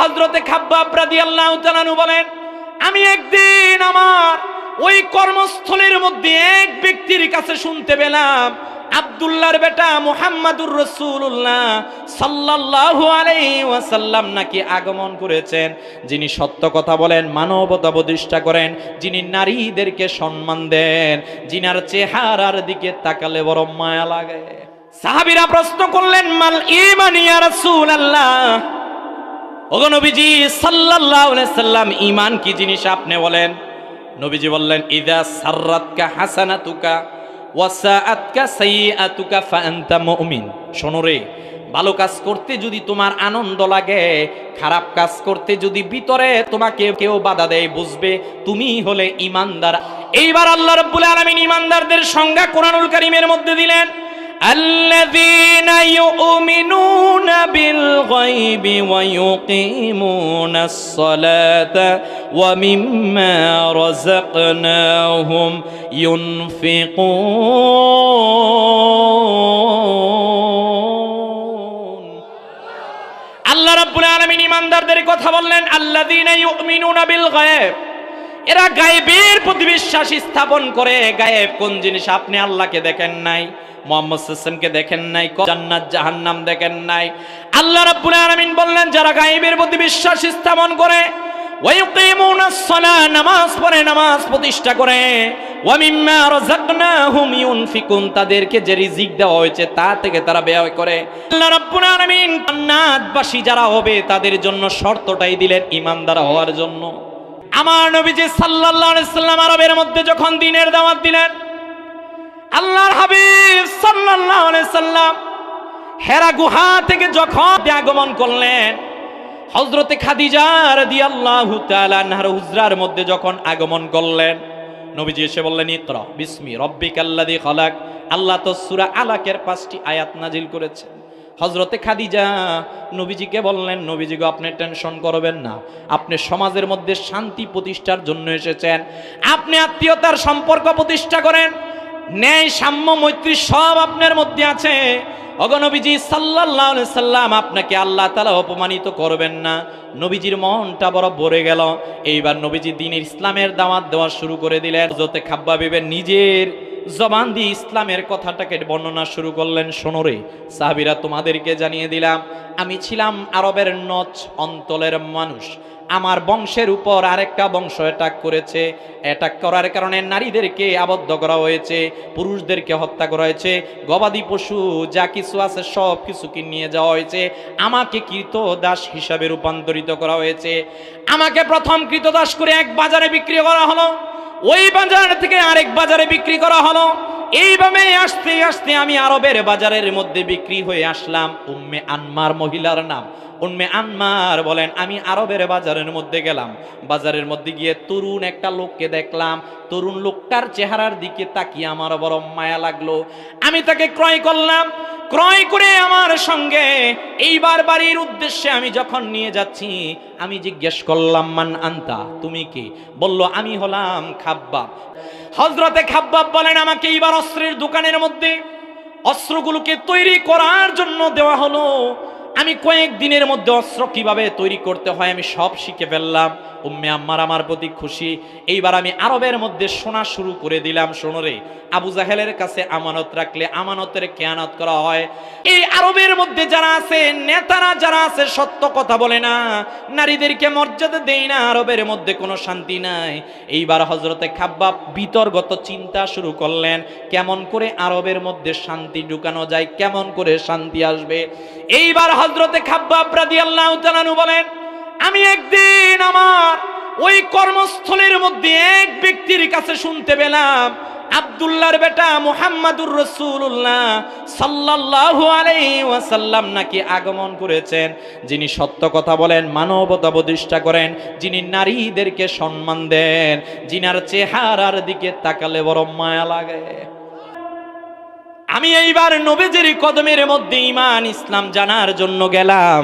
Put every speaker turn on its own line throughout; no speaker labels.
হজরতে খাব্বাব রাদিয়াল্লাহু তাআলা বলেন, আমি একদিন আমার ওই কর্মস্থলের মধ্যে এক ব্যক্তির কাছে শুনতে পেলাম, আব্দুল্লাহর বেটা মুহাম্মাদুর রসুল্লাহ আলাইহি ওয়াসাল্লাম নাকি আগমন করেছেন। যিনি সত্য কথা বলেন, মানবতা প্রতিষ্ঠা করেন, যিনি নারীদেরকে সম্মান দেন, যিনার চেহারার দিকে তাকালে বড় মায়া লাগে। সাহাবীরা প্রশ্ন করলেন, মাল ইমানিয়া রসুল রাসূলুল্লাহ? ওগো নবীজি সাল্লাল্লাহু আলাইহি সাল্লাম, ঈমান কি জিনিস আপনি বলেন? নবীজি বললেন, ইদা সাররাতকা হাসানাতুকা ওয়াসাআতকা সাইয়্যাতুকা ফাআনতা মুমিন। শোনো রে, ভালো কাজ করতে যদি তোমার আনন্দ লাগে, খারাপ কাজ করতে যদি ভিতরে তোমাকে কেউ বাধা দেয়, বুঝবে তুমি হলে ইমানদার এইবার আল্লাহ রাব্বুল আলামিন ইমানদারদের সংজ্ঞা কোরআনুল কারীমের মধ্যে দিলেন الذين يؤمنون بالغيب ويقيمون الصلاة ومما رزقناهم ينفقون. আল্লাহ রাব্বুল আলামিন ইমানদারদের কথা বললেন, আল্লাযীনা ইউমিনুনা বিল গায়ব এরা গায়েবের প্রতি বিশ্বাস স্থাপন করে, গায়েব কোন জিনিস আপনি আল্লাহকে দেখেন নাই? মোহাম্মদ দেখেন নাই জান্নাত, জাহান্নাম দেখেন নাই। আল্লাহ রাব্বুল আলামিন বললেন, যারা গায়েবের প্রতি বিশ্বাস স্থাপন করে নামাজ নামাজ প্রতিষ্ঠা করে তাদেরকে যে রিজিক দেওয়া হয়েছে তা থেকে তারা ব্যয় করে। জান্নাতবাসী যারা হবে, তাদের জন্য শর্তটাই দিলেন ইমানদার হওয়ার জন্য। আমার নবীজি সাল্লাল্লাহু আরবের মধ্যে যখন দিনের দাওয়াত দিলেন আল্লাহর হাবিব সাল্লাল্লাহু আলাইহি সাল্লাম হেরা গুহা থেকে যখন আগমন করলেন, হযরতে খাদিজা রাদিয়াল্লাহু তাআলা আনহার হুজরার মধ্যে যখন আগমন করলেন, নবীজি এসে বললেন, ইকরা, বিসমি রব্বিকাল্লাযী খালাক। আল্লাহ তো সূরা আলাকের পাঁচটি আয়াত নাজিল করেছে হজরতে খাদিজা নবীজিকে বললেন, নবীজি গো, আপনি টেনশন করবেন না। আপনি সমাজের মধ্যে শান্তি প্রতিষ্ঠার জন্য এসেছেন। আপনি আত্মীয়তার সম্পর্ক প্রতিষ্ঠা করেন। ন্যায় সাম্য মৈত্রী সব আপনার মধ্যে আছে। অগনবীজি সাল্লাহ সাল্লাম আপনাকে আল্লাহ তালা অপমানিত করবেন না। নবীজির মনটা বড় ভরে গেল। এইবার নবীজি দিনের ইসলামের দাওয়াত দেওয়া শুরু করে দিলেন। যতে খাব্বা বিবেন নিজের জবান দিয়ে ইসলামের কথাটাকে বর্ণনা শুরু করলেন শোনরে সাহাবিরা তোমাদেরকে জানিয়ে দিলাম, আমি ছিলাম আরবের নচ অঞ্চলের মানুষ। আমার বংশের উপর আরেকটা বংশ অ্যাটাক করেছে। অ্যাটাক করার কারণে নারীদেরকে আবদ্ধ করা হয়েছে, পুরুষদেরকে হত্যা করা হয়েছে, গবাদি পশু যা কিছু আছে সব কিছুকে নিয়ে যাওয়া হয়েছে, আমাকে কৃত দাস হিসাবে রূপান্তরিত করা হয়েছে। আমাকে প্রথম কৃতদাস করে এক বাজারে বিক্রি করা হলো। ওই বাজার থেকে আরেক বাজারে বিক্রি করা হলো। এইভাবে আসতে আসতে আমি আরবের বাজারের মধ্যে বিক্রি হয়ে আসলাম। উম্মে আনমার মহিলার নাম। উম্মে আনমার বলেন, আমি আরবের বাজারের মধ্যে গেলাম। বাজারের মধ্যে গিয়ে তরুণ একটা লোককে দেখলাম। তরুণ লোকটার চেহারার দিকে তাকিয়ে আমার বড় মায়া লাগল। আমি তাকে ক্রয় করলাম। ক্রয় করে আমার সঙ্গে এইবার বাড়ির উদ্দেশ্যে আমি যখন নিয়ে যাচ্ছি, আমি জিজ্ঞেস করলাম, মান আন্তা? তুমি কি? বলল, আমি হলাম খাব্বাব। হজরতে খাব্বাব বলেন আমাকে এইবার অস্ত্রের দোকানের মধ্যে অস্ত্রগুলোকে তৈরি করার জন্য দেওয়া হলো। আমি কয়েক দিনের মধ্যে অস্ত্র কীভাবে তৈরি করতে হয় আমি সব শিখে ফেললাম। উম্মে আম্মার আমার প্রতি খুশি। এইবার আমি আরবের মধ্যে শোনা শুরু করে দিলাম শোনরে আবু জাহেলের কাছে আমানত রাখলে আমানতের কেয়ানত করা হয়। এই আরবের মধ্যে যারা আছে, নেতারা যারা আছে, সত্য কথা বলে না। নারীদেরকে মর্যাদা দেয় না, আরবের মধ্যে কোনো শান্তি নাই। এইবার হজরতে খাব্বাব বিতর্গত চিন্তা শুরু করলেন, কেমন করে আরবের মধ্যে শান্তি ঢুকানো যায়, কেমন করে শান্তি আসবে? এইবার হজরতে খাব্বাব রাদিয়াল্লাহু তাআলা বলেন, আমি একদিন আমার ওই কর্মস্থলের মধ্যে এক ব্যক্তির কাছে শুনতে পেলাম, আব্দুল্লাহর বেটা মুহাম্মাদুর রসুল্লাহ আলাইহি ওয়াসাল্লাম নাকি আগমন করেছেন। যিনি সত্য কথা বলেন, মানবতা প্রতিষ্ঠা করেন, যিনি নারীদেরকে সম্মান দেন, যিনার চেহারার দিকে তাকালে বড় মায়া লাগে। আমি এইবার নবীজির কদমের মধ্যে ইমান ইসলাম জানার জন্য গেলাম।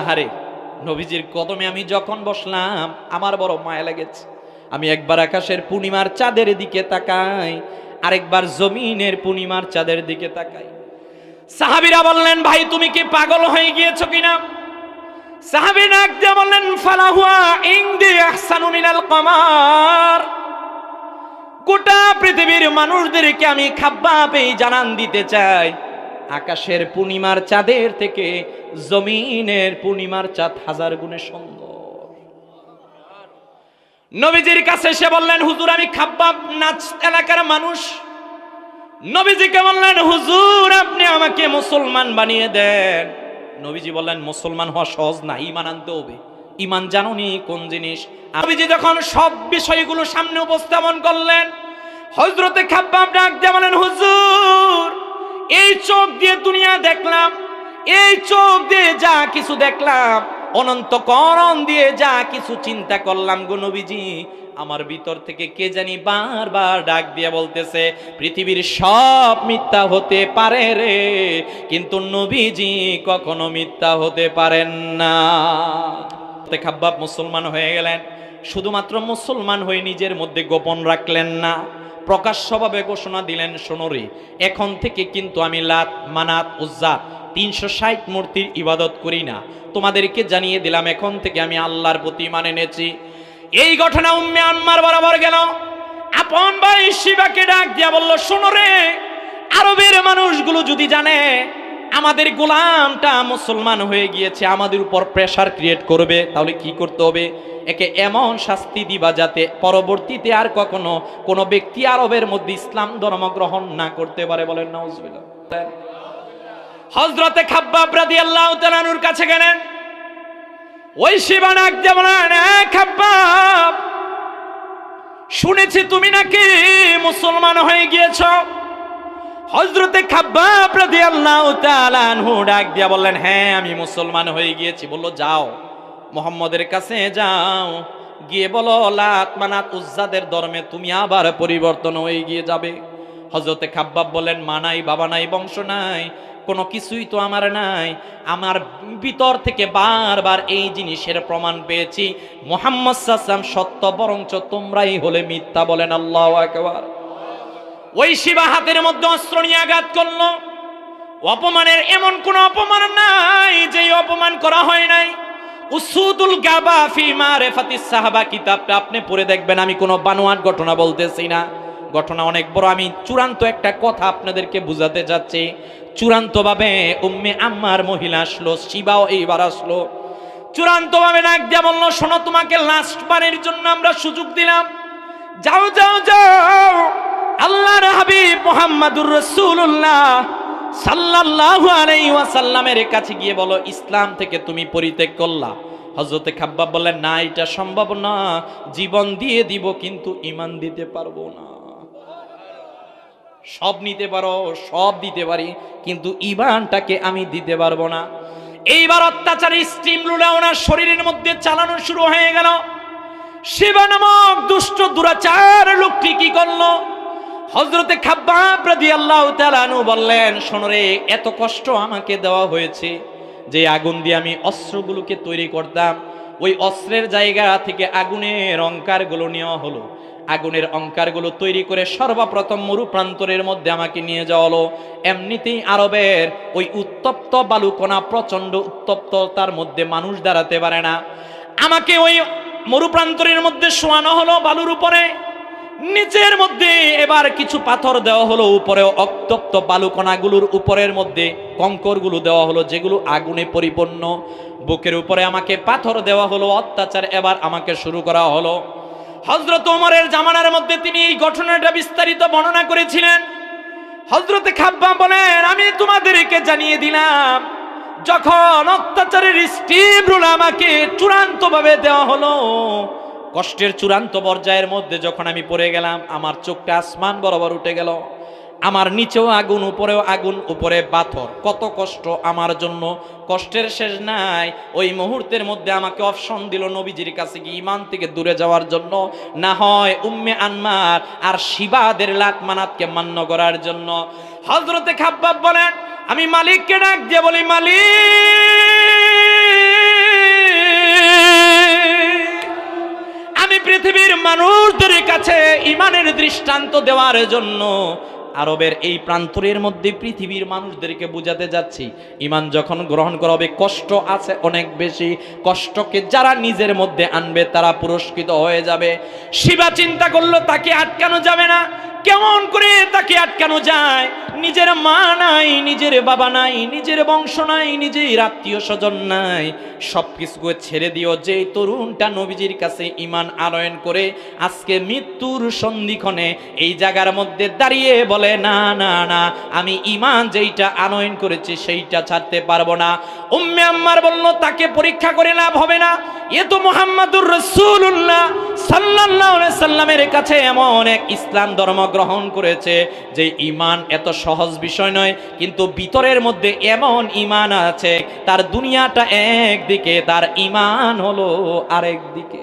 আহারে, নবীজির কদমে আমি যখন বসলাম, আমার বড় মায়া লেগেছে। আমি একবার আকাশের পূর্ণিমার চাঁদের দিকে তাকাই, আরেকবার জমিনের পূর্ণিমার চাঁদের দিকে তাকাই। সাহাবিরা বললেন, ভাই, তুমি কি পাগল হয়ে গিয়েছো কিনা? সাহাবী বললেন, ফালাহুয়া ইংদি আহসানু মিনাল কমার গোটা পৃথিবীর মানুষদেরকে আমি খাব্বাবেই জানান দিতে চাই। আকাশের পূর্ণিমার চাঁদের থেকে জমিনের পূর্ণিমার চাঁদ হাজার গুণে সুন্দর। নবীজির কাছে এসে বললেন, হুজুর, আমি খাব্বাব নাচ এলাকার মানুষ। নবীজিকে বললেন, হুজুর, আপনি আমাকে মুসলমান বানিয়ে দেন। নবীজি বললেন, মুসলমান হওয়া সহজ না, ইমান আনতে হবে। ইমান জানুনি, কোন জিনিস? নবীজি যখন সব বিষয়গুলো সামনে উপস্থাপন করলেন হজরতে খাব্বাব ডাক দিয়ে বলেন হুজুর, এই চোখ দিয়ে দুনিয়া দেখলাম, এই চোখ দিয়ে যা কিছু দেখলাম অনন্ত করণ দিয়ে যা কিছু চিন্তা করলাম গো নবীজি, আমার ভিতর থেকে কে জানি বারবার ডাক দিয়ে বলতেছে, পৃথিবীর সব মিথ্যা হতে পারে রে, কিন্তু নবীজি কখনো মিথ্যা হতে পারেন না। তে খাব্বাব মুসলমান হয়ে গেলেন। শুধুমাত্র মুসলমান হয়ে নিজের মধ্যে গোপন রাখলেন না। প্রকাশ্যভাবে ঘোষণা দিলেন সোনরে এখন থেকে কিন্তু আমি লাত, মানাত, উজ্জা তিনশো ষাট মূর্তির ইবাদত করি না। তোমাদেরকে জানিয়ে দিলাম, এখন থেকে আমি আল্লাহর প্রতি মানে এনেছি। এই ঘটনা উম্মে আনমার বরাবর গেল। আপন ভাই শিবাকে ডাক দিয়া বলল, শোনো রে, আরবের মানুষগুলো যদি জানে আমাদের গোলামটা মুসলমান হয়ে গিয়েছে, আমাদের উপর প্রেশার ক্রিয়েট করবে, তাহলে কি করতে হবে? একে এমন শাস্তি দিবা যাতে পরবর্তীতে আর কখনো কোনো ব্যক্তি আরবের মধ্যে ইসলাম ধর্ম গ্রহণ না করতে পারে বলেন নাউজুবিল্লাহ। হজরতে খাব্বাব রাদিয়াল্লাহু তাআলার কাছে গেলেন। ওই শিবানাক দিয়ে বলেন, "এ খাব্বাব, শুনেছি তুমি নাকি মুসলমান হয়ে গিয়েছ? হজরতে খাব্বাব রাদিয়াল্লাহু তাআলা আনহু ডাক দিয়া বললেন হ্যাঁ আমি মুসলমান হয়ে গিয়েছি। বলল, যাও, মোহাম্মদের কাছে যাও। গিয়ে বলো, লাত মানাত উজ্জাদের ধর্মে তুমি আবার পরিবর্তন হয়ে গিয়ে যাবে। হজরতে খাব্বাব বলেন মা নাই, বাবা নাই, বংশ নাই, কোনো কিছুই তো আমার নাই। আমার ভিতর থেকে বারবার এই জিনিসের প্রমাণ পেয়েছি। মোহাম্মদ সাসাম সত্য, বরঞ্চ তোমরাই হলে মিথ্যা বলেন, আল্লাহ একবার ওই শিবা হাতের মধ্যে অস্ত্র নিয়ে আঘাত করল। অপমানের এমন কোন অপমান নাই যে অপমান করা হয় নাই। উসুদুল গাবা কিতাবটা আপনি দেখবেন, আমি কোনো বানোয়াট ঘটনা বলতেছি না। ঘটনা অনেক বড়, আমি চূড়ান্ত একটা কথা আপনাদেরকে বুঝাতে যাচ্ছি। চূড়ান্তভাবে উম্মে মহিলা আসলো, শিবাও এইবার আসলো। চূড়ান্তভাবে বলল, শোনো, তোমাকে লাস্ট বারের জন্য আমরা সুযোগ দিলাম। যাও যাও যাও! আল্লাহর হাবিব মোহাম্মদুর রসুল্লাহ সাল্লাল্লাহু আলাইহি ওয়াসাল্লামের কাছে গিয়ে বলো, ইসলাম থেকে তুমি পরিত্যাগ করলা। হযরতে খাব্বাব বললেন, না, এটা সম্ভব না। জীবন দিয়ে দিব, কিন্তু ঈমান দিতে পারব না। সব নিতে পারো, সব দিতে পারি, কিন্তু ইমানটাকে আমি দিতে পারব না। এইবার অত্যাচারী স্টিম লুলা ওনার শরীরের মধ্যে চালানো শুরু হয়ে গেল। শিবা নামক দুষ্ট দুরাচার লোকটি কি করল? হজরতে খাব্বাব রাদিয়াল্লাহু তাআলা আনহু বললেন, শোনো রে, এত কষ্ট আমাকে দেওয়া হয়েছে যে আগুন দিয়ে আমি অস্ত্রগুলোকে তৈরি করতাম। ওই অস্ত্রের জায়গা থেকে আগুনের অঙ্কারগুলো নেওয়া হলো। আগুনের অঙ্কারগুলো তৈরি করে সর্বপ্রথম মরু প্রান্তরের মধ্যে আমাকে নিয়ে যাওয়া হলো। এমনিতেই আরবের ওই উত্তপ্ত বালুকণা প্রচণ্ড উত্তপ্ততার মধ্যে মানুষ দাঁড়াতে পারে না। আমাকে ওই মরুপ্রান্তরের মধ্যে শোয়ানো হলো বালুর উপরে। নিচের মধ্যে এবার কিছু পাথর দেওয়া হলো উপরে অক্তপ্ত বালুকণাগুলোর উপরের মধ্যে কঙ্করগুলো দেওয়া হলো, যেগুলো আগুনে পরিপূর্ণ। বুকের উপরে আমাকে পাথর দেওয়া হলো, অত্যাচার এবার আমাকে শুরু করা হলো। হজরত ওমরের জামানার মধ্যে তিনি এই ঘটনাটা বিস্তারিত বর্ণনা করেছিলেন। হজরতে খাব্বা বলেন, আমি তোমাদেরকে জানিয়ে দিলাম, যখন অত্যাচারের স্টিম রুল আমাকে চূড়ান্তভাবে দেওয়া হলো কষ্টের চূড়ান্ত পর্যায়ের মধ্যে যখন আমি পড়ে গেলাম, আমার চোখটা আসমান বরাবর উঠে গেল। আমার নিচেও আগুন, উপরেও আগুন, উপরে পাথর। কত কষ্ট আমার জন্য। কষ্টের শেষ নাই। ওই মুহূর্তের মধ্যে আমাকে অপশন দিল নবীজির কাছে গিয়ে ইমান থেকে দূরে যাওয়ার জন্য। না হয় উম্মে আনমার আর শিবাদের লাত মানাতকে মান্য করার জন্য। হজরতে খাব্বাব বলেন, আমি মালিককে ডাক দিয়ে বলি, মালিক! পৃথিবীর মানুষদের কাছে ইমানের দৃষ্টান্ত দেওয়ার জন্য আরবের এই প্রান্তরের মধ্যে পৃথিবীর মানুষদেরকে বুঝাতে যাচ্ছি। ইমান যখন গ্রহণ করা হবে, কষ্ট আছে অনেক বেশি। কষ্টকে যারা নিজের মধ্যে আনবে, তারা পুরস্কৃত হয়ে যাবে। শিবা চিন্তা করল, তাকে আটকানো যাবে না। কেমন করে তাকে আটকানো যায়? নিজের মা নাই, নিজের বাবা নাই, নিজের বংশ নাই, নিজের আত্মীয় স্বজন নাই। সব ছেড়ে দিও। যে তরুণটা নবীজির কাছে ইমান আনয়ন করে আজকে মৃত্যুর সন্ধিক্ষণে এই জায়গার মধ্যে দাঁড়িয়ে বলে, না না না, আমি ইমান যেইটা আনয়ন করেছি সেইটা ছাড়তে পারব না। উম্মে আম্মার বলল, তাকে পরীক্ষা করে লাভ হবে না। এ তো মোহাম্মদুর রসুল্লাহ আলাইহি সাল্লামের কাছে এমন এক ইসলাম ধর্ম গ্রহণ করেছে যে ইমান এত সহজ বিষয় নয়, কিন্তু ভিতরের মধ্যে এমন ইমান আছে, তার দুনিয়াটা একদিকে তার ইমান হলো আরেক দিকে।